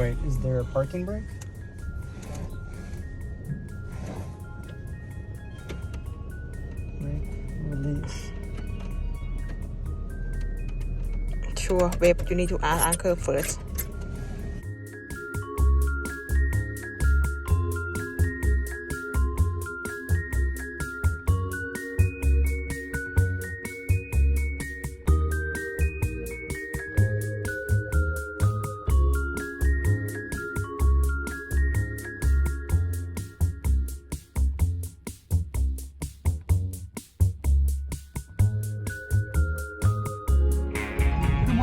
Wait, is there a parking brake? Brake release. Sure, babe. You need to ask uncle first.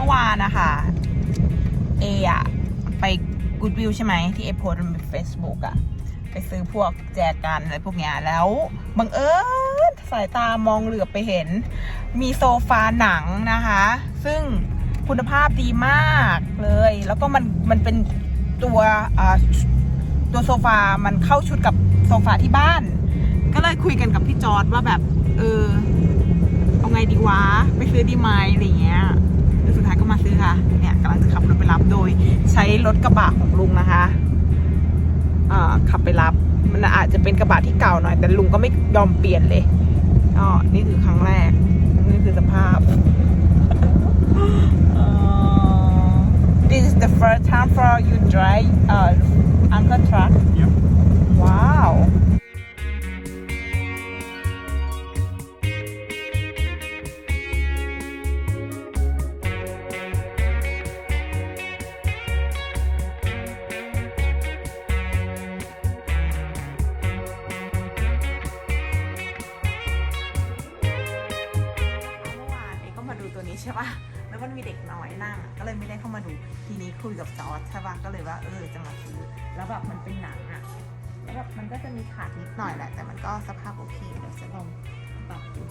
อเมื่อวานนะคะเออะไปกูดวิวใช่ไหมที่เอโพสในเฟซบุ๊กอะไปซื้อพวกแจกันอะไรพวกเนี้ยแล้วบังเอิญสายตามองเหลือบไปเห็น มีโซฟาหนังนะคะ ซึ่งคุณภาพดีมากเลย แล้วก็มันมันเป็นตัวตัวโซฟา มันเข้าชุดกับโซฟาที่บ้าน ก็เลยคุยกันกับพี่จอร์ดว่าแบบ เออ เอาไงดีวะ ไปซื้อดีไหมอะไรเงี้ย แล้วสุดท้ายก็มาซื้อค่ะ เนี่ยกำลังจะขับรถไปรับโดย ใช้รถกระบะของลุงนะคะอ่าขับไปรับ มันอาจจะเป็นกระบะที่เก่าหน่อย แต่ลุงก็ไม่ยอมเปลี่ยนเลยอ๋อนี่คือครั้งแรก นี่คือสภาพเอ่อ This is the first time for you drive uh uncle truck Yep. Wow ช่ป่ะแล้วมันมีเด็กน้อยนั่งก็เลยไม่ได้เข้ามาดู ทีนี้คุยกับจอร์จใช่ป่ะก็เลยว่าเออจะมาซื้อ แล้วแบบมันเป็นหนังอะแล้วแบบมันก็จะมีขาดนิดหน่อยแหละ แต่มันก็สภาพโอเคเดี๋ยวจะลองปรับดู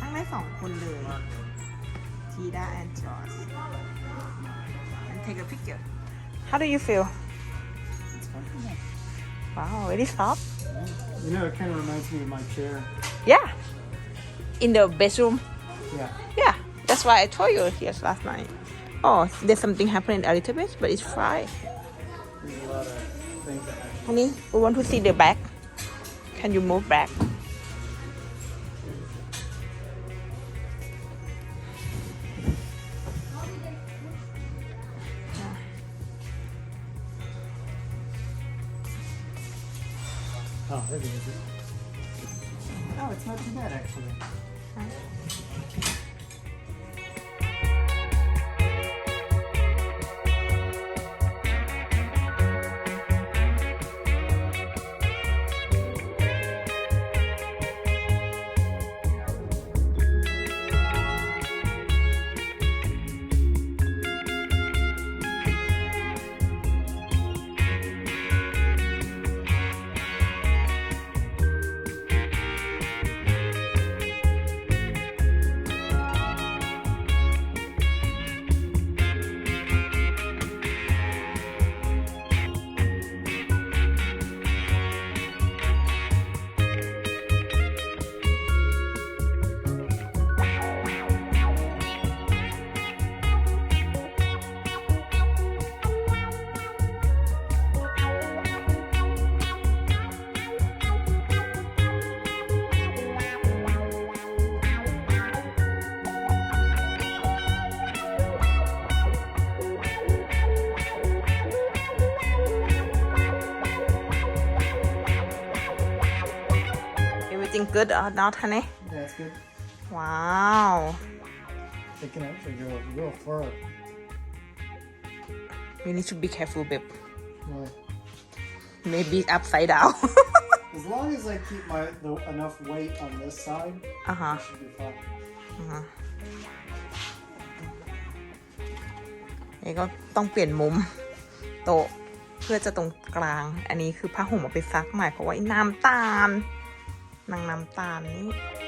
นั่งได้สองคนเลยทีดา and George and take a picture How do you feel It's comfortable. Wow very soft You know, it kind of reminds me of my chair. Yeah in the bedroom Yeah. Yeah, that's why I told you yes last night. Oh, there's something happening a little bit, but it's fine. There's a lot of things that happen. Honey, we want to see the back. Can you move back? Oh, there it is. Oh, it's not too bad, actually. Everything good or not, honey? Yeah, it's good. Wow. It can actually go real far. You need to be careful, babe. Really. Maybe upside down. As long as I keep my the, enough weight on this side, uh huh. I should be fine. เอก็ต้องเปลี่ยนมุมโต๊ะเพื่อจะตรงกลาง อันนี้คือผ้าห่มเอาไปซักใหม่เพราะว่าไอ้น้ำตาล นางน้ำตาลนี่